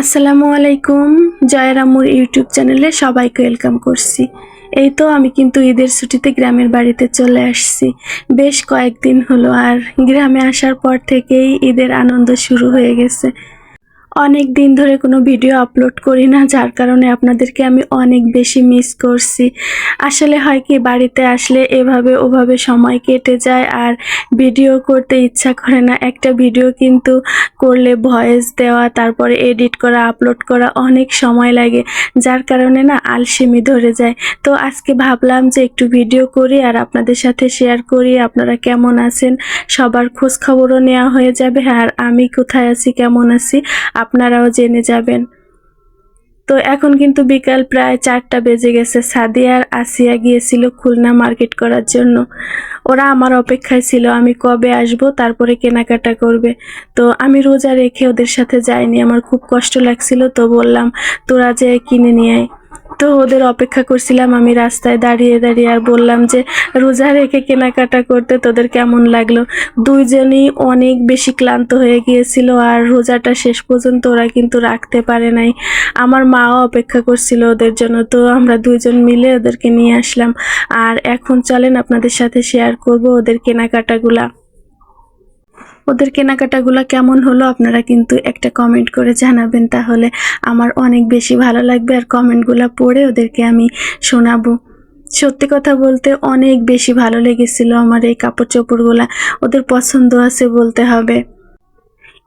আসসালামু আলাইকুম। জয়রামুর ইউটিউব চ্যানেলে সবাইকে ওয়েলকাম করছি। এই তো আমি কিন্তু ঈদের ছুটিতে গ্রামের বাড়িতে চলে আসছি। বেশ কয়েকদিন হলো আর গ্রামে আসার পর থেকেই ঈদের আনন্দ শুরু হয়ে গেছে। অনেক দিন ধরে কোনো ভিডিও আপলোড করি না, যার কারণে আপনাদেরকে আমি অনেক বেশি মিস করছি। আসলে হয় কি, বাড়িতে আসলে এভাবে ওভাবে সময় কেটে যায় আর ভিডিও করতে ইচ্ছা করে না। একটা ভিডিও কিন্তু করলে ভয়েস দেওয়া, তারপরে এডিট করা আপলোড করা অনেক সময় লাগে, যার কারণে না আলসেমি ধরে যায়। তো আজকে ভাবলাম যে একটু ভিডিও করি আর আপনাদের সাথে শেয়ার করি, আপনারা কেমন আছেন? সবার খোঁজ খবরও নেওয়া হয়ে যাবে, আর আমি কোথায় আছি, কেমন আছি? আপনারাও জেনে যাবেন। তো এখন কিন্তু বিকাল প্রায় চারটা বেজে গেছে। সাদিয়া আর আসিয়া গিয়েছিল খুলনা মার্কেট করার জন্য। ওরা আমার অপেক্ষায় ছিল, আমি কবে আসব, তারপরে কেনাকাটা করবে। তো আমি রোজা রেখে ওদের সাথে যাইনি, আমার খুব কষ্ট লাগছিল। তো বললাম, তোরা যে কিনে নিয়ে আয়। তো ওদের অপেক্ষা করছিলাম, আমি রাস্তায় দাঁড়িয়ে দাঁড়িয়ে আর বললাম যে, রোজা রেখে কেনাকাটা করতে তোদের কেমন লাগল? দুইজনই অনেক বেশি ক্লান্ত হয়ে গিয়েছিল আর রোজাটা শেষ পর্যন্ত ওরা কিন্তু রাখতে পারে নাই। আমার মাও অপেক্ষা করছিল ওদের জন্য, তো আমরা দুইজন মিলে ওদেরকে নিয়ে আসলাম। আর এখন চলেন আপনাদের সাথে শেয়ার করব ওদের কেনাকাটাগুলা। ওদের কেনাকাটাগুলো কেমন হলো আপনারা কিন্তু একটা কমেন্ট করে জানাবেন। তাহলে আমার অনেক বেশি ভালো লাগবে আর কমেন্টগুলো পড়ে ওদেরকে আমি শোনাবো। সত্যি কথা বলতে অনেক বেশি ভালো লেগেছিল আমার এই কাপড় চোপড়গুলো ওদের পছন্দ আছে বলতে হবে।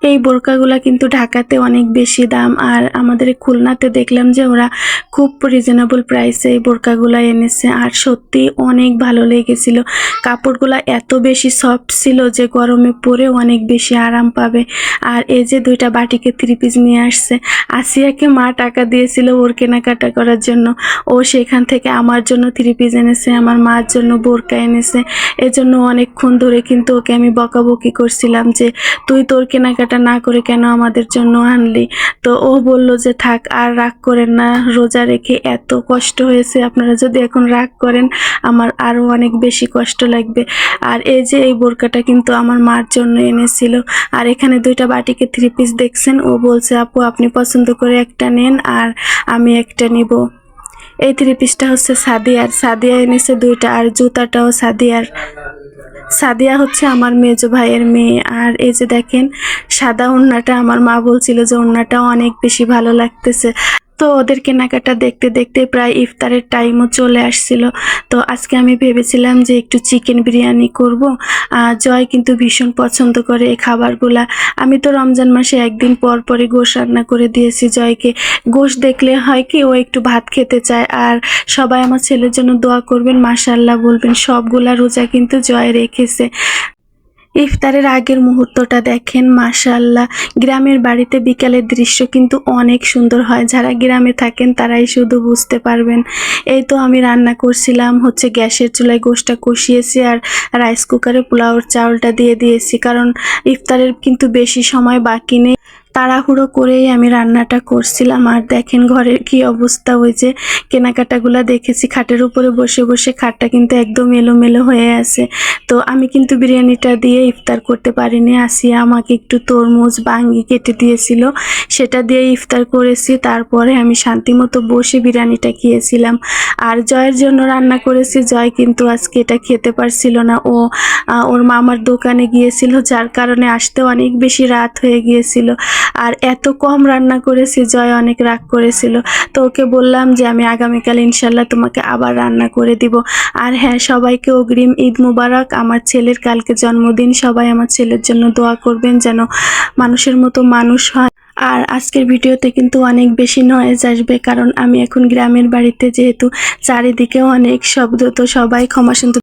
এই বোরকাগুলা কিন্তু ঢাকাতে অনেক বেশি দাম। আর আমাদের খুলনাতে দেখলাম যে ওরা খুব রিজনেবল প্রাইসে এই বোরকাগুলা এনেছে। আর সত্যি অনেক ভালো লেগেছিল। কাপড়গুলা এত বেশি সফট ছিল যে গরমে পরে অনেক বেশি আরাম পাবে। আর এই যে দুইটা বাটিকে থ্রি পিস নিয়ে আসছে। আসিয়াকে মা টাকা দিয়েছিল ওর কেনাকাটা করার জন্য। ও সেখান থেকে আমার জন্য থ্রি পিস এনেছে, আমার মার জন্য বোরকা এনেছে। এজন্য অনেকক্ষণ ধরে কিন্তু ওকে আমি বকাবকি করছিলাম যে, তুই তোর কেনাকাটা না করে কেন আমাদের জন্য আনলি? তো ও বলল যে, থাক, আর রাগ করেন না। রোজা রেখে এত কষ্ট হয়েছে। আপনারা যদি এখন রাগ করেন, আমার আরও অনেক বেশি কষ্ট লাগবে। আর এই যে, এই বোরকাটা কিন্তু আমার মার জন্য এনেছিল। আর এখানে দুইটা বাটিকে থ্রি পিস দেখছেন? ও বলছে, আপু, আপনি পছন্দ করে একটা নেন আর আমি একটা নিব। এই থ্রি পিসটা হচ্ছে সাদিয়ার। সাদিয়া এনেছে দুইটা, আর জুতাটাও সাদিয়ার। সাদিয়া হচ্ছে আমার মেজো ভাইয়ের মেয়ে। আর এই যে দেখেন, সাদা ওড়নাটা আমার মা বলছিল যে ওড়নাটা অনেক বেশি ভালো লাগতেছে। তো ওদের কেনাকাটা দেখতে দেখতে প্রায় ইফতারের টাইমও চলে আসছিল। তো আজকে আমি ভেবেছিলাম যে একটু চিকেন বিরিয়ানি করব। আর জয় কিন্তু ভীষণ পছন্দ করে এই খাবারগুলা। আমি তো রমজান মাসে একদিন পর পরে গোশ রান্না করে দিয়েছি জয়কে। গোশ দেখলে হয় কি, ও একটু ভাত খেতে চায়। আর সবাই আমার ছেলের জন্য দোয়া করবেন মাশাল্লাহ বলবেন, সবগুলা রোজা কিন্তু জয় রেখেছে। ইফতারের আগের মুহূর্তটা দেখেন মাশাল্লাহ গ্রামের বাড়িতে বিকালের দৃশ্য কিন্তু অনেক সুন্দর হয়। যারা গ্রামে থাকেন, তারাই শুধু বুঝতে পারবেন। এই তো আমি রান্না করছিলাম, হচ্ছে গ্যাসের চুলায় গোষ্ঠটা কষিয়েছি আর রাইস কুকারে পোলাওর চাউলটা দিয়ে দিয়েছি। কারণ ইফতারের কিন্তু বেশি সময় বাকি নেই। তাড়াহুড়ো করেই আমি রান্নাটা করছিলাম। আর দেখেন ঘরের কি অবস্থা ওই যে কেনাকাটাগুলো দেখেছি। খাটের উপরে বসে বসে খাটটা কিন্তু একদম এলোমেলো হয়ে আছে। তো আমি কিন্তু বিরিয়ানিটা দিয়ে ইফতার করতে পারিনি। আসিয়া আমাকে একটু তরমুজ বাঙ্গি কেটে দিয়েছিল। সেটা দিয়ে ইফতার করেছি। তারপরে আমি শান্তিমতো বসে বিরিয়ানিটা খেয়েছিলাম। আর জয়ের জন্য রান্না করেছি। জয় কিন্তু আজকে এটা খেতে পারছিল না। ও ওর মামার দোকানে গিয়েছিল, যার কারণে আসতে অনেক বেশি রাত হয়ে গিয়েছিল। আর এত কম রান্না করেছি, জয় অনেক রাগ করেছিল। তো ওকে বললাম যে, আমি আগামীকাল ইনশাল্লাহ তোমাকে আবার রান্না করে দিব। আর হ্যাঁ সবাইকে অগ্রিম ঈদ মুবারক। আমার ছেলের কালকে জন্মদিন, সবাই আমার ছেলের জন্য দোয়া করবেন যেন মানুষের মতো মানুষ হয়। আর আজকের ভিডিওতে কিন্তু অনেক বেশি নয়েজ আসবে, কারণ আমি এখন গ্রামের বাড়িতে যেহেতু চারিদিকে অনেক শব্দ, তো সবাই ক্ষমা সুন্দর